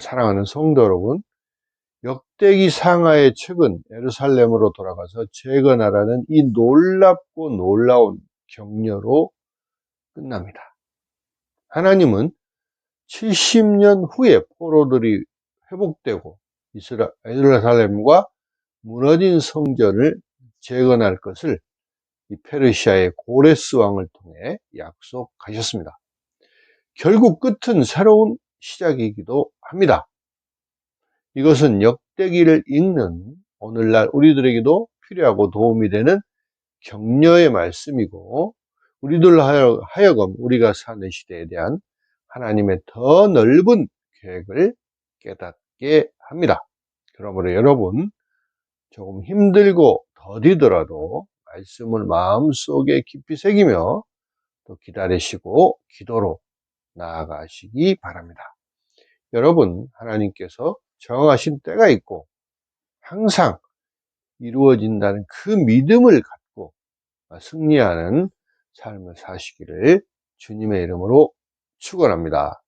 사랑하는 성도 여러분, 역대기 상하의 책은 예루살렘으로 돌아가서 재건하라는 이 놀랍고 놀라운 격려로 끝납니다. 하나님은 70년 후에 포로들이 회복되고 이스라- 예루살렘과 무너진 성전을 재건할 것을 이 페르시아의 고레스 왕을 통해 약속하셨습니다. 결국 끝은 새로운 시작이기도 합니다. 이것은 역대기를 읽는 오늘날 우리들에게도 필요하고 도움이 되는 격려의 말씀이고 우리들 하여- 하여금 우리가 사는 시대에 대한 하나님의 더 넓은 계획을 깨닫게 합니다. 그러므로 여러분 조금 힘들고 더디더라도 말씀을 마음속에 깊이 새기며 또 기다리시고 기도로 나아가시기 바랍니다. 여러분 하나님께서 정하신 때가 있고 항상 이루어진다는 그 믿음을 갖고 승리하는 삶을 사시기를 주님의 이름으로 축원합니다.